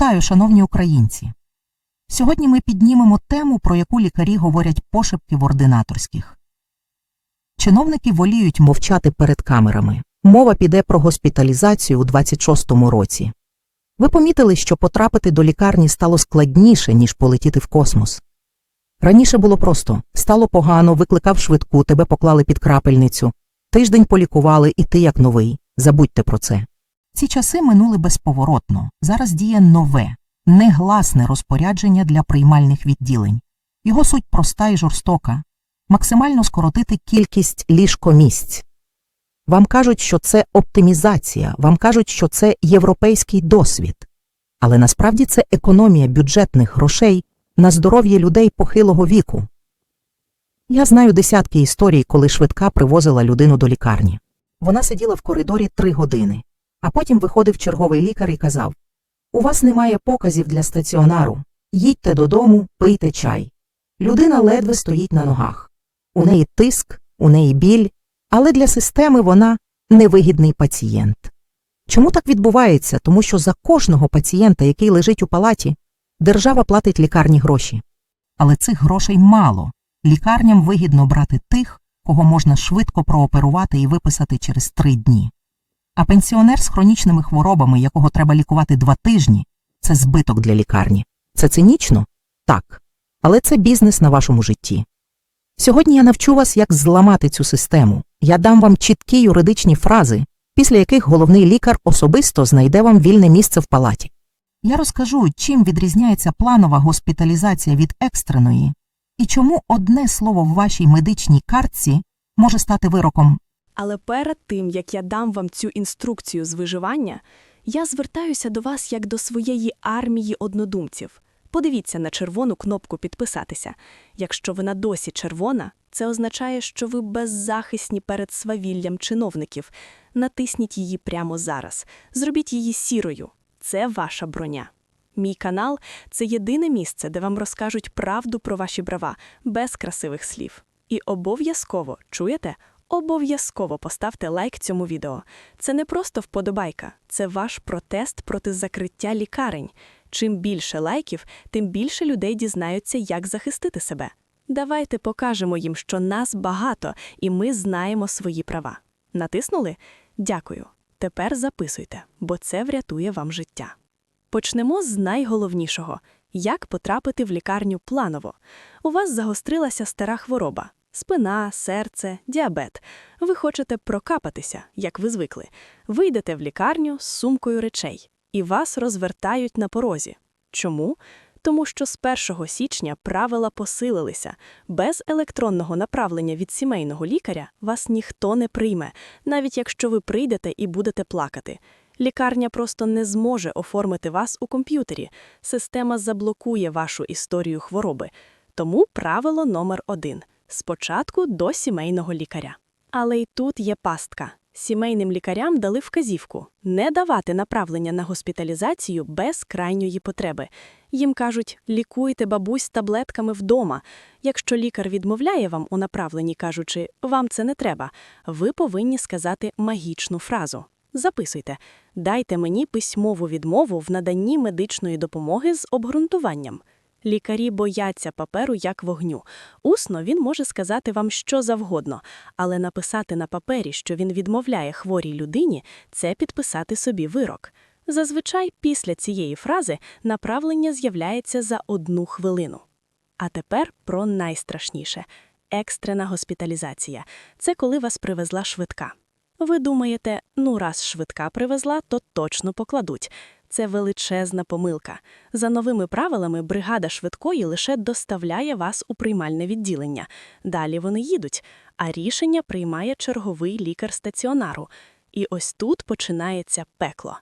Вітаю, шановні українці! Сьогодні ми піднімемо тему, про яку лікарі говорять пошепки в ординаторських. Чиновники воліють мовчати перед камерами. Мова піде про госпіталізацію у 26-му році. Ви помітили, що потрапити до лікарні стало складніше, ніж полетіти в космос. Раніше було просто стало погано, викликав швидку, тебе поклали під крапельницю, тиждень полікували, і ти як новий. Забудьте про це. Ці часи минули безповоротно. Зараз діє нове, негласне розпорядження для приймальних відділень. Його суть проста і жорстока максимально скоротити кількість ліжкомісць. Вам кажуть, що це оптимізація, вам кажуть, що це європейський досвід. Але насправді це економія бюджетних грошей на здоров'я людей похилого віку. Я знаю десятки історій, коли швидка привозила людину до лікарні. Вона сиділа в коридорі три години, а потім виходив черговий лікар і казав У вас немає показів для стаціонару. Їдьте додому, пийте чай. Людина ледве стоїть на ногах. У неї тиск, у неї біль, але для системи вона невигідний пацієнт. Чому так відбувається? Тому що за кожного пацієнта, який лежить у палаті, держава платить лікарні гроші. Але цих грошей мало. Лікарням вигідно брати тих, кого можна швидко прооперувати і виписати через три дні. А пенсіонер з хронічними хворобами, якого треба лікувати два тижні, це збиток для лікарні. Це цинічно? Так. Але це бізнес на вашому житті. Сьогодні я навчу вас, як зламати цю систему. Я дам вам чіткі юридичні фрази, після яких головний лікар особисто знайде вам вільне місце в палаті. Я розкажу, чим відрізняється планова госпіталізація від екстреної, і чому одне слово в вашій медичній картці може стати вироком. Але перед тим, як я дам вам цю інструкцію з виживання, я звертаюся до вас як до своєї армії однодумців. Подивіться на червону кнопку підписатися. Якщо вона досі червона, це означає, що ви беззахисні перед свавіллям чиновників. Натисніть її прямо зараз. Зробіть її сірою. Це ваша броня. Мій канал це єдине місце, де вам розкажуть правду про ваші права без красивих слів. І обов'язково чуєте? Обов'язково поставте лайк цьому відео. Це не просто вподобайка, це ваш протест проти закриття лікарень. Чим більше лайків, тим більше людей дізнаються, як захистити себе. Давайте покажемо їм, що нас багато, і ми знаємо свої права. Натиснули? Дякую. Тепер записуйте, бо це врятує вам життя. Почнемо з найголовнішого як потрапити в лікарню планово. У вас загострилася стара хвороба спина, серце, діабет. Ви хочете прокапатися, як ви звикли. Ви йдете в лікарню з сумкою речей, і вас розвертають на порозі. Чому? Тому що з 1 січня правила посилилися. Без електронного направлення від сімейного лікаря вас ніхто не прийме, навіть якщо ви прийдете і будете плакати. Лікарня просто не зможе оформити вас у комп'ютері. Система заблокує вашу історію хвороби. Тому правило номер один спочатку до сімейного лікаря. Але й тут є пастка. Сімейним лікарям дали вказівку не давати направлення на госпіталізацію без крайньої потреби. Їм кажуть, лікуйте бабусь таблетками вдома. Якщо лікар відмовляє вам у направленні, кажучи, вам це не треба, ви повинні сказати магічну фразу. Записуйте, дайте мені письмову відмову в наданні медичної допомоги з обґрунтуванням. Лікарі бояться паперу як вогню. Усно він може сказати вам що завгодно, але написати на папері, що він відмовляє хворій людині, це підписати собі вирок. Зазвичай після цієї фрази направлення з'являється за одну хвилину. А тепер про найстрашніше екстрена госпіталізація це коли вас привезла швидка. Ви думаєте, ну раз швидка привезла, то точно покладуть. Це величезна помилка. За новими правилами, бригада швидкої лише доставляє вас у приймальне відділення. Далі вони їдуть, а рішення приймає черговий лікар стаціонару. І ось тут починається пекло.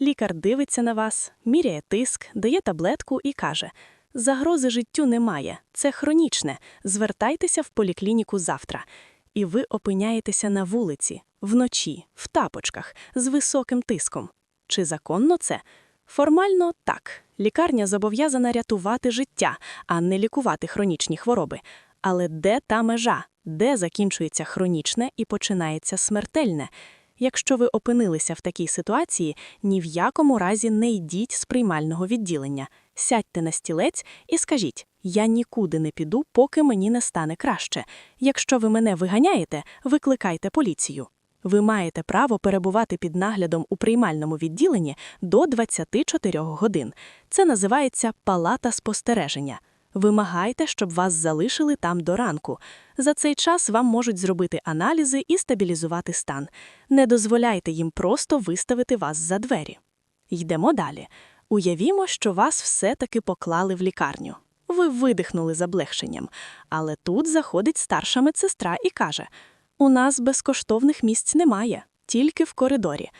Лікар дивиться на вас, міряє тиск, дає таблетку і каже: Загрози життю немає, це хронічне. Звертайтеся в поліклініку завтра. І ви опиняєтеся на вулиці, вночі, в тапочках, з високим тиском. Чи законно це? Формально так. Лікарня зобов'язана рятувати життя, а не лікувати хронічні хвороби. Але де та межа, де закінчується хронічне і починається смертельне? Якщо ви опинилися в такій ситуації, ні в якому разі не йдіть з приймального відділення. Сядьте на стілець і скажіть: я нікуди не піду, поки мені не стане краще. Якщо ви мене виганяєте, викликайте поліцію. Ви маєте право перебувати під наглядом у приймальному відділенні до 24 годин. Це називається палата спостереження. Вимагайте, щоб вас залишили там до ранку. За цей час вам можуть зробити аналізи і стабілізувати стан. Не дозволяйте їм просто виставити вас за двері. Йдемо далі. Уявімо, що вас все-таки поклали в лікарню. Ви видихнули з облегшенням. Але тут заходить старша медсестра і каже: У нас безкоштовних місць немає, тільки в коридорі.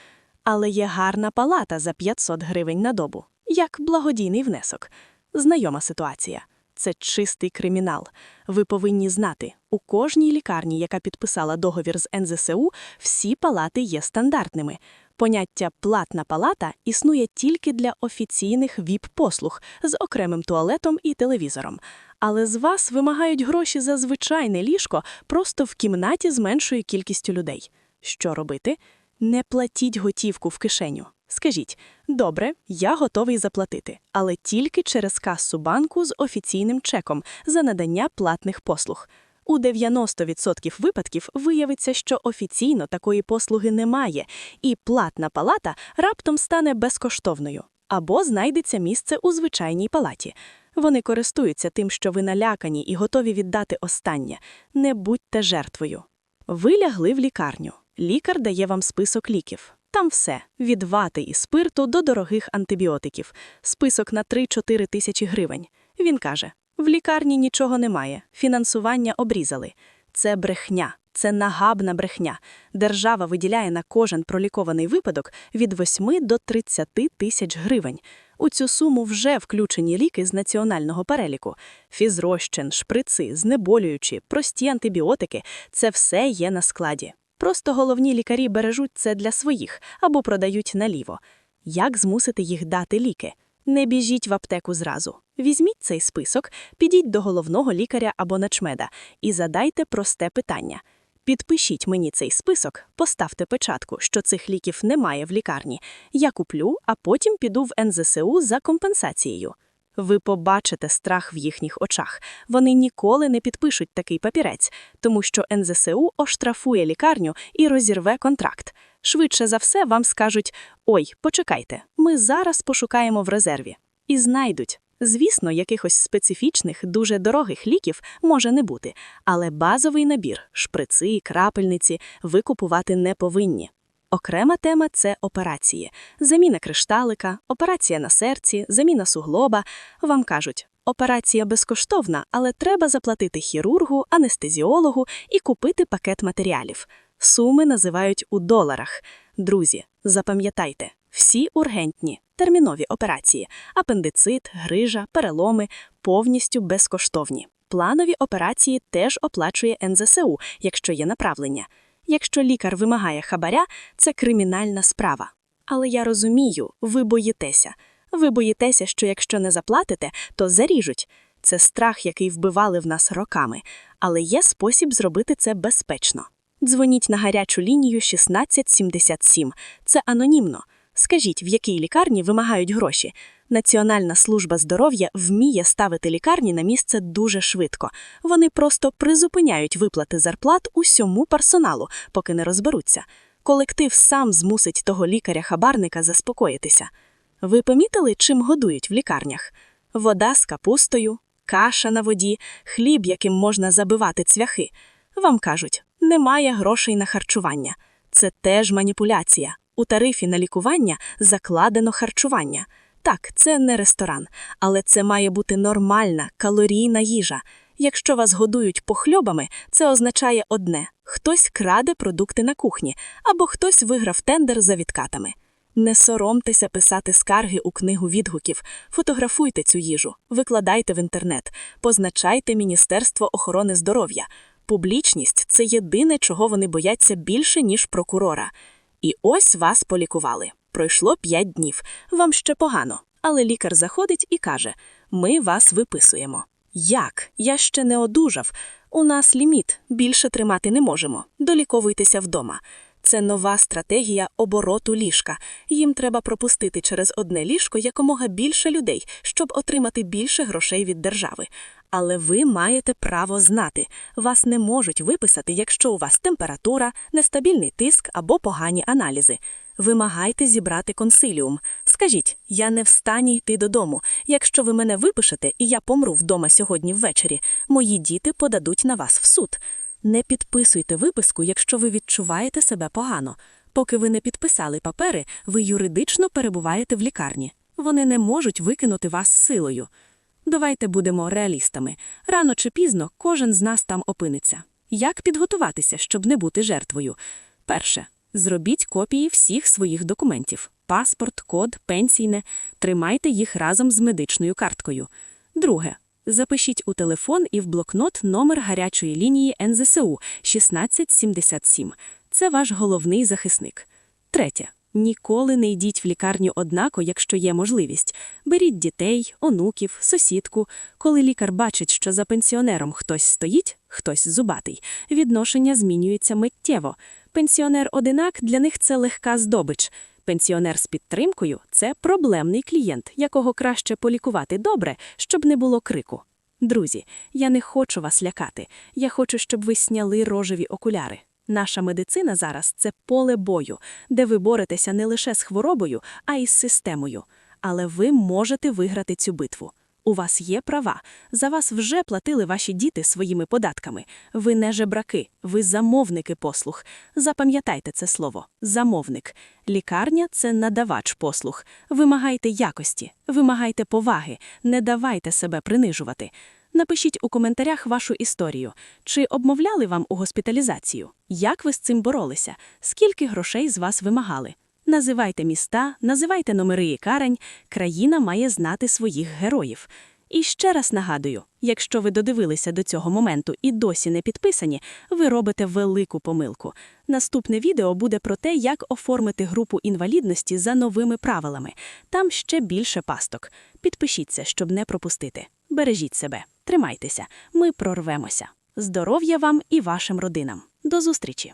Але є гарна палата за 500 гривень на добу, як благодійний внесок. Знайома ситуація. Це чистий кримінал. Ви повинні знати, у кожній лікарні, яка підписала договір з НЗСУ, всі палати є стандартними. Поняття платна палата існує тільки для офіційних ВІП-послуг з окремим туалетом і телевізором. Але з вас вимагають гроші за звичайне ліжко просто в кімнаті з меншою кількістю людей. Що робити? Не платіть готівку в кишеню. Скажіть, добре, я готовий заплатити, але тільки через касу банку з офіційним чеком за надання платних послуг. У 90% випадків виявиться, що офіційно такої послуги немає, і платна палата раптом стане безкоштовною або знайдеться місце у звичайній палаті. Вони користуються тим, що ви налякані і готові віддати останнє. Не будьте жертвою. Ви лягли в лікарню. Лікар дає вам список ліків. Там все від вати і спирту до дорогих антибіотиків. Список на 3-4 тисячі гривень. Він каже: в лікарні нічого немає, фінансування обрізали. Це брехня, це нагабна брехня. Держава виділяє на кожен пролікований випадок від 8 до 30 тисяч гривень. У цю суму вже включені ліки з національного переліку: фізрозчин, шприци, знеболюючі, прості антибіотики це все є на складі. Просто головні лікарі бережуть це для своїх або продають наліво. Як змусити їх дати ліки? Не біжіть в аптеку зразу. Візьміть цей список, підіть до головного лікаря або начмеда і задайте просте питання. Підпишіть мені цей список, поставте печатку, що цих ліків немає в лікарні. Я куплю, а потім піду в НЗСУ за компенсацією. Ви побачите страх в їхніх очах. Вони ніколи не підпишуть такий папірець, тому що НЗСУ оштрафує лікарню і розірве контракт. Швидше за все вам скажуть: ой, почекайте, ми зараз пошукаємо в резерві. І знайдуть. Звісно, якихось специфічних, дуже дорогих ліків може не бути, але базовий набір, шприци, крапельниці ви купувати не повинні. Окрема тема це операції: заміна кришталика, операція на серці, заміна суглоба. Вам кажуть, операція безкоштовна, але треба заплатити хірургу, анестезіологу і купити пакет матеріалів. Суми називають у доларах. Друзі, запам'ятайте, всі ургентні, термінові операції, апендицит, грижа, переломи повністю безкоштовні. Планові операції теж оплачує НЗСУ, якщо є направлення. Якщо лікар вимагає хабаря, це кримінальна справа. Але я розумію, ви боїтеся. Ви боїтеся, що якщо не заплатите, то заріжуть. Це страх, який вбивали в нас роками, але є спосіб зробити це безпечно. Дзвоніть на гарячу лінію 1677. Це анонімно. Скажіть, в якій лікарні вимагають гроші. Національна служба здоров'я вміє ставити лікарні на місце дуже швидко. Вони просто призупиняють виплати зарплат усьому персоналу, поки не розберуться. Колектив сам змусить того лікаря-хабарника заспокоїтися. Ви помітили, чим годують в лікарнях? Вода з капустою, каша на воді, хліб, яким можна забивати цвяхи. Вам кажуть, немає грошей на харчування. Це теж маніпуляція. У тарифі на лікування закладено харчування. Так, це не ресторан, але це має бути нормальна, калорійна їжа. Якщо вас годують похльобами, це означає одне: хтось краде продукти на кухні, або хтось виграв тендер за відкатами. Не соромтеся писати скарги у книгу відгуків, фотографуйте цю їжу, викладайте в інтернет, позначайте Міністерство охорони здоров'я. Публічність це єдине, чого вони бояться більше, ніж прокурора. І ось вас полікували. Пройшло п'ять днів. Вам ще погано. Але лікар заходить і каже: Ми вас виписуємо. Як? Я ще не одужав. У нас ліміт, більше тримати не можемо. Доліковуйтеся вдома. Це нова стратегія обороту ліжка. Їм треба пропустити через одне ліжко якомога більше людей, щоб отримати більше грошей від держави. Але ви маєте право знати. Вас не можуть виписати, якщо у вас температура, нестабільний тиск або погані аналізи. Вимагайте зібрати консиліум. Скажіть, я не в стані йти додому. Якщо ви мене випишете і я помру вдома сьогодні ввечері, мої діти подадуть на вас в суд. Не підписуйте виписку, якщо ви відчуваєте себе погано. Поки ви не підписали папери, ви юридично перебуваєте в лікарні. Вони не можуть викинути вас силою. Давайте будемо реалістами. Рано чи пізно кожен з нас там опиниться. Як підготуватися, щоб не бути жертвою? Перше. Зробіть копії всіх своїх документів: паспорт, код, пенсійне. Тримайте їх разом з медичною карткою. Друге. Запишіть у телефон і в блокнот номер гарячої лінії НЗСУ 1677. Це ваш головний захисник. Третє. Ніколи не йдіть в лікарню однако, якщо є можливість. Беріть дітей, онуків, сусідку. Коли лікар бачить, що за пенсіонером хтось стоїть, хтось зубатий, відношення змінюється миттєво. Пенсіонер-одинак для них це легка здобич. Пенсіонер з підтримкою це проблемний клієнт, якого краще полікувати добре, щоб не було крику. Друзі, я не хочу вас лякати. Я хочу, щоб ви сняли рожеві окуляри. Наша медицина зараз це поле бою, де ви боретеся не лише з хворобою, а й з системою. Але ви можете виграти цю битву. У вас є права. За вас вже платили ваші діти своїми податками. Ви не жебраки, ви замовники послуг. Запам'ятайте це слово замовник. Лікарня це надавач послуг. Вимагайте якості, вимагайте поваги, не давайте себе принижувати. Напишіть у коментарях вашу історію. Чи обмовляли вам у госпіталізацію? Як ви з цим боролися? Скільки грошей з вас вимагали? Називайте міста, називайте номери лікарень. Країна має знати своїх героїв. І ще раз нагадую: якщо ви додивилися до цього моменту і досі не підписані, ви робите велику помилку. Наступне відео буде про те, як оформити групу інвалідності за новими правилами. Там ще більше пасток. Підпишіться, щоб не пропустити. Бережіть себе, тримайтеся, ми прорвемося. Здоров'я вам і вашим родинам. До зустрічі!